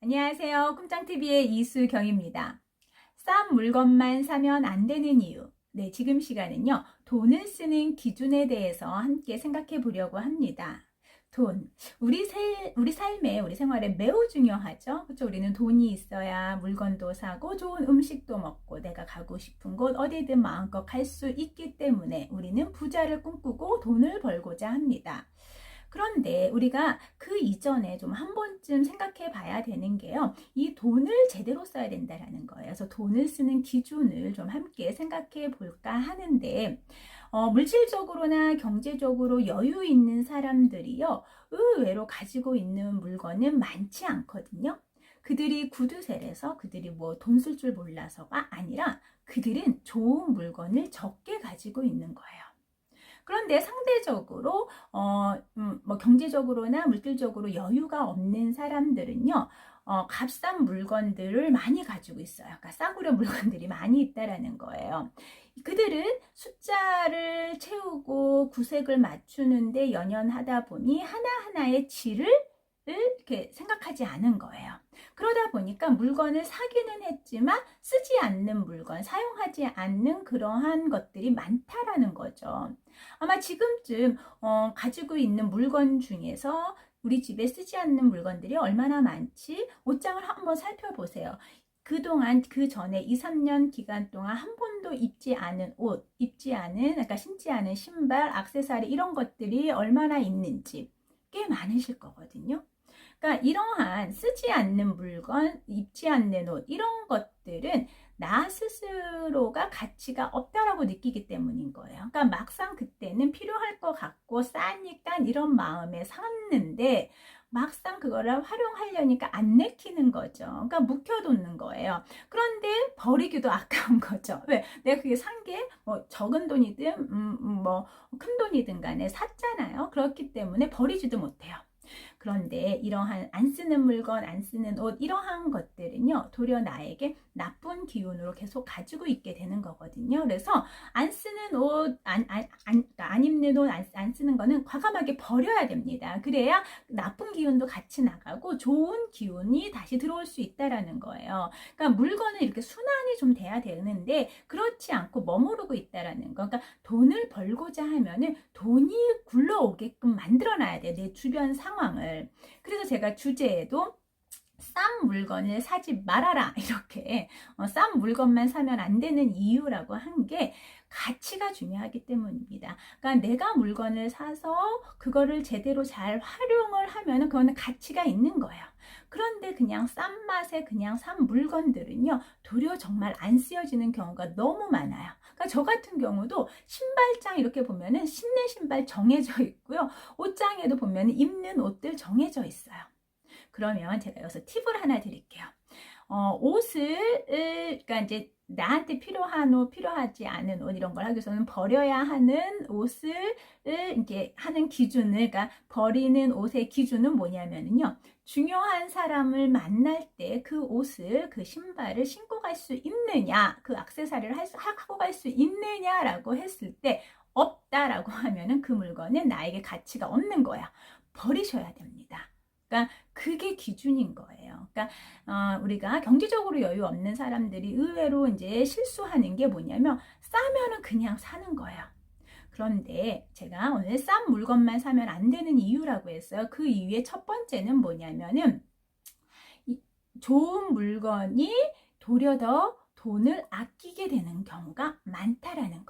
안녕하세요. 꿈짱TV의 이수경입니다. 싼 물건만 사면 안 되는 이유. 네, 지금 시간은요, 돈을 쓰는 기준에 대해서 함께 생각해 보려고 합니다. 돈. 우리 세, 우리 삶에, 우리 생활에 매우 중요하죠? 그렇죠? 우리는 돈이 있어야 물건도 사고 좋은 음식도 먹고 내가 가고 싶은 곳 어디든 마음껏 갈 수 있기 때문에 우리는 부자를 꿈꾸고 돈을 벌고자 합니다. 그런데 우리가 그 이전에 좀 한 번쯤 생각해 봐야 되는 게요. 이 돈을 제대로 써야 된다라는 거예요. 그래서 돈을 쓰는 기준을 좀 함께 생각해 볼까 하는데, 어, 물질적으로나 경제적으로 여유 있는 사람들이요. 의외로 가지고 있는 물건은 많지 않거든요. 그들이 구두쇠라서 그들이 뭐 돈 쓸 줄 몰라서가 아니라 그들은 좋은 물건을 적게 가지고 있는 거예요. 그런데 상대적으로 어, 음, 뭐 경제적으로나 물질적으로 여유가 없는 사람들은요. 어, 값싼 물건들을 많이 가지고 있어요. 그러니까 싸구려 물건들이 많이 있다라는 거예요. 그들은 숫자를 채우고 구색을 맞추는데 연연하다 보니 하나하나의 질을 이렇게 생각하지 않은 거예요. 그러다 보니까 물건을 사기는 했지만 쓰지 않는 물건, 사용하지 않는 그러한 것들이 많다라는 거죠. 아마 지금쯤 어, 가지고 있는 물건 중에서 우리 집에 쓰지 않는 물건들이 얼마나 많지? 옷장을 한번 살펴보세요. 그동안 그 전에 2, 3년 기간 동안 한 번도 입지 않은 옷, 입지 않은, 그러니까 신지 않은 신발, 악세사리 이런 것들이 얼마나 있는지 꽤 많으실 거거든요. 그러니까 이러한 쓰지 않는 물건, 입지 않는 옷 이런 것들은 나 스스로가 가치가 없다라고 느끼기 때문인 거예요. 그러니까 막상 그때는 필요할 것 같고 싸니까 이런 마음에 샀는데 막상 그거를 활용하려니까 안 내키는 거죠. 그러니까 묵혀두는 거예요. 그런데 버리기도 아까운 거죠. 왜? 내가 그게 산 게 뭐 적은 돈이든 음, 음 뭐큰 돈이든 간에 샀잖아요. 그렇기 때문에 버리지도 못해요. 그런데 이러한 안 쓰는 물건, 안 쓰는 옷, 이러한 것들은요, 도리어 나에게 나쁜 기운으로 계속 가지고 있게 되는 거거든요. 그래서 안 쓰는 옷, 안, 안, 안, 그러니까 안 입는 옷, 안, 안 쓰는 거는 과감하게 버려야 됩니다. 그래야 나쁜 기운도 같이 나가고 좋은 기운이 다시 들어올 수 있다라는 거예요. 그러니까 물건은 이렇게 순환이 좀 돼야 되는데, 그렇지 않고 머무르고 있다라는 거. 그러니까 돈을 벌고자 하면은 돈이 굴러오게끔 만들어놔야 돼. 내 주변 상황을. 그래서 제가 주제에도 싼 물건을 사지 말아라. 이렇게 어, 싼 물건만 사면 안 되는 이유라고 한 게 가치가 중요하기 때문입니다. 그러니까 내가 물건을 사서 그거를 제대로 잘 활용을 하면 그거는 가치가 있는 거예요. 그런데 그냥 싼 맛에 그냥 산 물건들은요 도리어 정말 안 쓰여지는 경우가 너무 많아요. 그러니까 저 같은 경우도 신발장 이렇게 보면은 신는 신발 정해져 있고요. 옷장에도 보면 입는 옷들 정해져 있어요. 그러면 제가 여기서 팁을 하나 드릴게요. 어, 옷을, 그러니까 이제 나한테 필요한 옷, 필요하지 않은 옷 이런 걸 하기 위해서는 버려야 하는 옷을 이제 하는 기준을, 그러니까 버리는 옷의 기준은 뭐냐면요. 중요한 사람을 만날 때 그 옷을, 그 신발을 신고 갈 수 있느냐, 그 악세사리를 할 수, 하고 갈 수 있느냐라고 했을 때 없다라고 하면은 그 물건은 나에게 가치가 없는 거야. 버리셔야 됩니다. 그러니까 그게 기준인 거예요. 그러니까 어, 우리가 경제적으로 여유 없는 사람들이 의외로 이제 실수하는 게 뭐냐면 싸면은 그냥 사는 거예요. 그런데 제가 오늘 싼 물건만 사면 안 되는 이유라고 했어요. 그 이유의 첫 번째는 뭐냐면은 좋은 물건이 도려 더 돈을 아끼게 되는 경우가 많다라는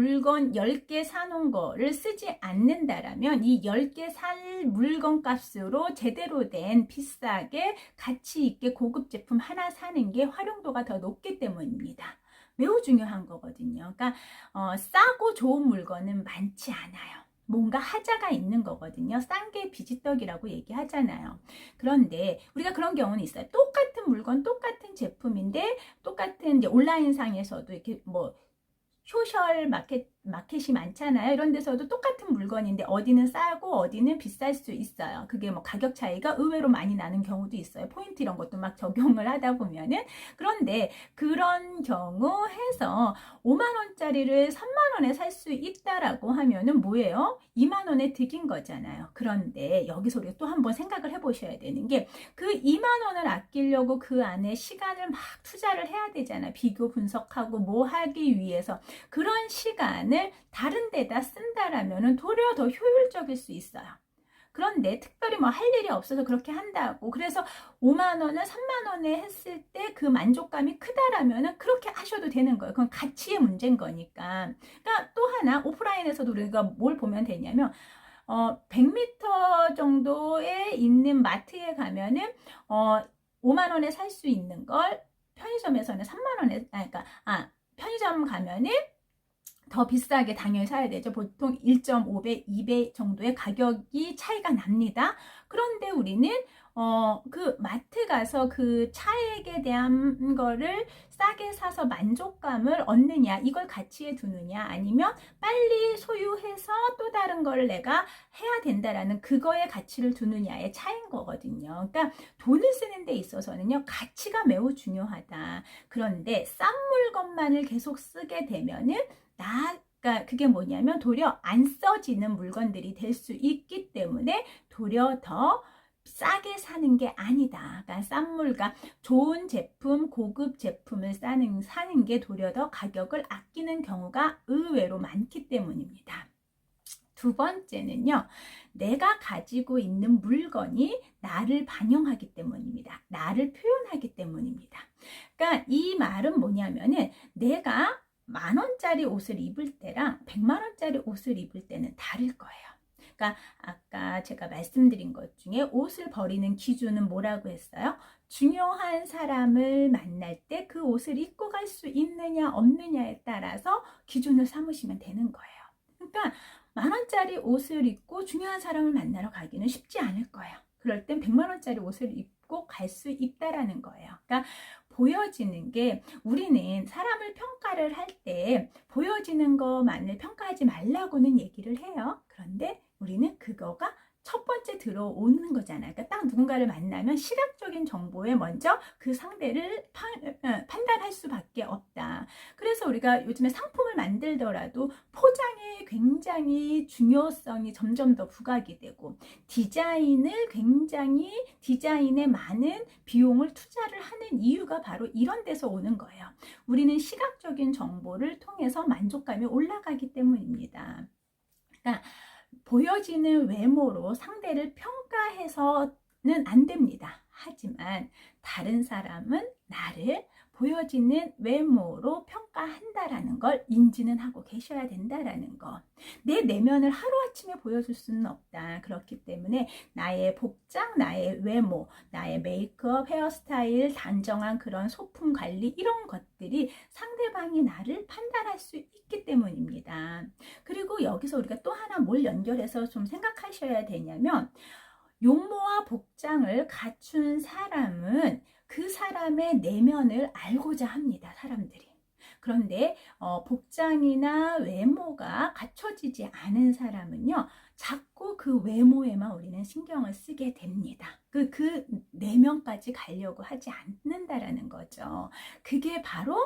물건 10개 사놓은 거를 쓰지 않는다라면 이 10개 살 물건 값으로 제대로 된 비싸게 가치 있게 고급 제품 하나 사는 게 활용도가 더 높기 때문입니다. 매우 중요한 거거든요. 그러니까 어, 싸고 좋은 물건은 많지 않아요. 뭔가 하자가 있는 거거든요. 싼 게 비지떡이라고 얘기하잖아요. 그런데 우리가 그런 경우는 있어요. 똑같은 물건, 똑같은 제품인데 똑같은 이제 온라인 상에서도 이렇게 뭐 소셜 마케팅 마켓이 많잖아요. 이런 데서도 똑같은 물건인데 어디는 싸고 어디는 비쌀 수 있어요. 그게 뭐 가격 차이가 의외로 많이 나는 경우도 있어요. 포인트 이런 것도 막 적용을 하다 보면은 그런데 그런 경우 해서 5만 원짜리를 3만 원에 살 수 있다라고 하면은 뭐예요? 2만 원에 득인 거잖아요. 그런데 여기서 우리가 또 한번 생각을 해 보셔야 되는 게 그 2만 원을 아끼려고 그 안에 시간을 막 투자를 해야 되잖아. 비교 분석하고 뭐 하기 위해서 그런 시간 을 다른 데다 쓴다라면은 도리어 더 효율적일 수 있어요. 그런데 특별히 뭐 할 일이 없어서 그렇게 한다고 그래서 5만 원을 3만 원에 했을 때 그 만족감이 크다라면은 그렇게 하셔도 되는 거예요. 그건 가치의 문제인 거니까. 그러니까 또 하나 오프라인에서도 우리가 뭘 보면 되냐면 어 100m 정도에 있는 마트에 가면은 어 5만 원에 살 수 있는 걸 편의점에서는 3만 원에 아 그러니까 아 편의점 가면은 더 비싸게 당연히 사야 되죠. 보통 1.5배, 2배 정도의 가격이 차이가 납니다. 그런데 우리는 어, 그 마트 가서 그 차액에 대한 거를 싸게 사서 만족감을 얻느냐, 이걸 가치에 두느냐, 아니면 빨리 소유해서 또 다른 걸 내가 해야 된다라는 그거에 가치를 두느냐의 차이인 거거든요. 그러니까 돈을 쓰는 데 있어서는요, 가치가 매우 중요하다. 그런데 싼 물건만을 계속 쓰게 되면은 나, 그러니까 그게 뭐냐면 도리어 안 써지는 물건들이 될 수 있기 때문에 도리어 더 싸게 사는 게 아니다. 그러니까 싼 물가, 좋은 제품, 고급 제품을 사는, 사는 게 도리어 더 가격을 아끼는 경우가 의외로 많기 때문입니다. 두 번째는요, 내가 가지고 있는 물건이 나를 반영하기 때문입니다. 나를 표현하기 때문입니다. 그러니까 이 말은 뭐냐면은 내가 만 원짜리 옷을 입을 때랑 백만 원짜리 옷을 입을 때는 다를 거예요. 그러니까 아까 제가 말씀드린 것 중에 옷을 버리는 기준은 뭐라고 했어요? 중요한 사람을 만날 때 그 옷을 입고 갈 수 있느냐 없느냐에 따라서 기준을 삼으시면 되는 거예요. 그러니까 만 원짜리 옷을 입고 중요한 사람을 만나러 가기는 쉽지 않을 거예요. 그럴 땐 100만 원짜리 옷을 입고 갈 수 있다라는 거예요. 그러니까 보여지는 게 우리는 사람을 평가를 할 때 보여지는 것만을 평가하지 말라고는 얘기를 해요. 그런데 우리는 그거가 첫 번째 들어오는 거잖아요. 그러니까 딱 누군가를 만나면 시각적인 정보에 먼저 그 상대를 판, 어, 판단할 수밖에 없다. 그래서 우리가 요즘에 상품을 만들더라도 포장에 굉장히 중요성이 점점 더 부각이 되고 디자인을 굉장히 디자인에 많은 비용을 투자를 하는 이유가 바로 이런 데서 오는 거예요. 우리는 시각적인 정보를 통해서 만족감이 올라가기 때문입니다. 그러니까 보여지는 외모로 상대를 평가해서는 안 됩니다. 하지만 다른 사람은 나를 보여지는 외모로 평가한다라는 걸 인지는 하고 계셔야 된다라는 거. 내 내면을 하루아침에 보여줄 수는 없다. 그렇기 때문에 나의 복장, 나의 외모, 나의 메이크업, 헤어스타일, 단정한 그런 소품 관리 이런 것들이 상대방이 나를 판단할 수 있기 때문입니다. 그리고 여기서 우리가 또 하나 뭘 연결해서 좀 생각하셔야 되냐면 용모와 복장을 갖춘 사람은 그 사람의 내면을 알고자 합니다. 사람들이. 그런데 어, 복장이나 외모가 갖춰지지 않은 사람은요, 자꾸 그 외모에만 우리는 신경을 쓰게 됩니다. 그, 그 내면까지 가려고 하지 않는다라는 거죠. 그게 바로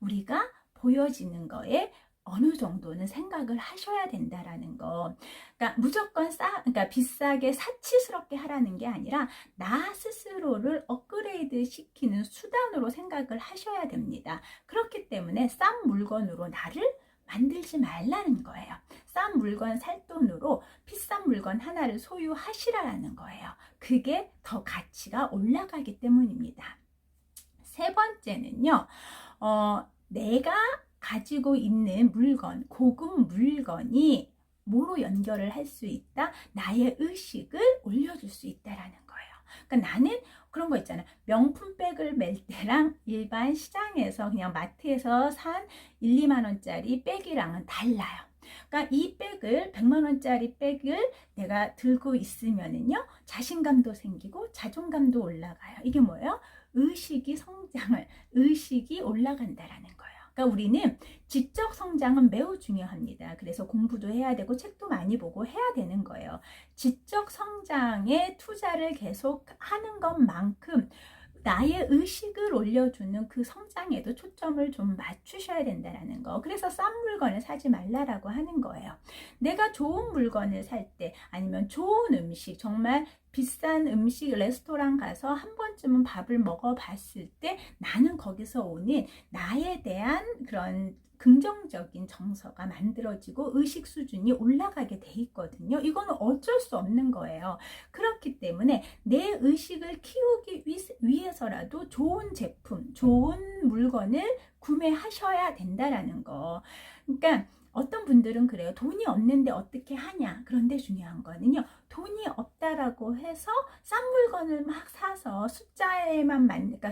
우리가 보여지는 거에 어느 정도는 생각을 하셔야 된다라는 거. 그러니까 무조건 싸, 그러니까 비싸게 사치스럽게 하라는 게 아니라 나 스스로를 업그레이드 시키는 수단으로 생각을 하셔야 됩니다. 그렇기 때문에 싼 물건으로 나를 만들지 말라는 거예요. 싼 물건 살 돈으로 비싼 물건 하나를 소유하시라는 거예요. 그게 더 가치가 올라가기 때문입니다. 세 번째는요, 어, 내가 가지고 있는 물건, 고급 물건이 뭐로 연결을 할 수 있다? 나의 의식을 올려줄 수 있다라는 거예요. 그러니까 나는 그런 거 있잖아. 명품백을 멜 때랑 일반 시장에서 그냥 마트에서 산 1, 2만 원짜리 백이랑은 달라요. 그러니까 이 백을 100만 원짜리 백을 내가 들고 있으면은요. 자신감도 생기고 자존감도 올라가요. 이게 뭐예요? 의식이 성장을 의식이 올라간다라는 거예요. 그러니까 우리는 지적 성장은 매우 중요합니다. 그래서 공부도 해야 되고 책도 많이 보고 해야 되는 거예요. 지적 성장에 투자를 계속 하는 것만큼 나의 의식을 올려주는 그 성장에도 초점을 좀 맞추셔야 된다라는 거. 그래서 싼 물건을 사지 말라라고 하는 거예요. 내가 좋은 물건을 살 때 아니면 좋은 음식 정말 비싼 음식 레스토랑 가서 한 번쯤은 밥을 먹어봤을 때 나는 거기서 오는 나에 대한 그런 긍정적인 정서가 만들어지고 의식 수준이 올라가게 돼 있거든요. 이거는 어쩔 수 없는 거예요. 그렇기 때문에 내 의식을 키우기 위해서라도 좋은 제품, 좋은 물건을 구매하셔야 된다라는 거. 그러니까 어떤 분들은 그래요. 돈이 없는데 어떻게 하냐. 그런데 중요한 거는요. 돈이 없다라고 해서 싼 물건을 막 사서 숫자에만 만, 그러니까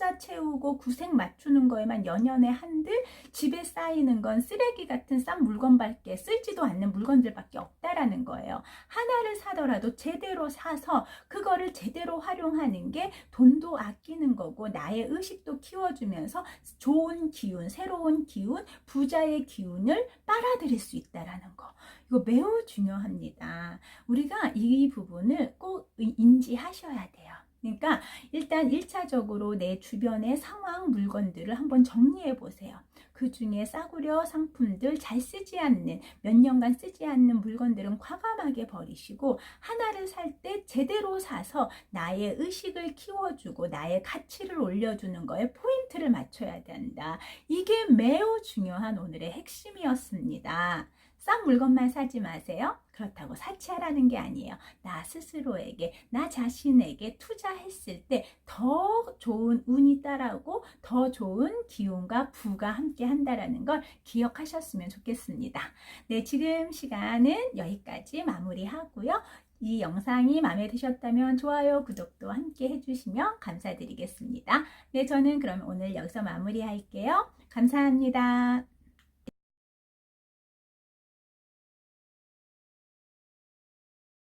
숫자 채우고 구색 맞추는 거에만 연연해 한들 집에 쌓이는 건 쓰레기 같은 싼 물건밖에 쓸지도 않는 물건들밖에 없다라는 거예요. 하나를 사더라도 제대로 사서 그거를 제대로 활용하는 게 돈도 아끼는 거고 나의 의식도 키워주면서 좋은 기운, 새로운 기운, 부자의 기운을 빨아들일 수 있다라는 거. 이거 매우 중요합니다. 우리가 이 부분을 꼭 인지하셔야 돼요. 그러니까 일단 1차적으로 내 주변의 상황 물건들을 한번 정리해 보세요. 그 중에 싸구려 상품들 잘 쓰지 않는 몇 년간 쓰지 않는 물건들은 과감하게 버리시고 하나를 살 때 제대로 사서 나의 의식을 키워주고 나의 가치를 올려주는 거에 포인트를 맞춰야 된다. 이게 매우 중요한 오늘의 핵심이었습니다. 싼 물건만 사지 마세요. 그렇다고 사치하라는 게 아니에요. 나 스스로에게, 나 자신에게 투자했을 때 더 좋은 운이 따라오고 더 좋은 기운과 부가 함께 한다라는 걸 기억하셨으면 좋겠습니다. 네, 지금 시간은 여기까지 마무리하고요. 이 영상이 마음에 드셨다면 좋아요, 구독도 함께 해주시면 감사드리겠습니다. 네, 저는 그럼 오늘 여기서 마무리할게요. 감사합니다.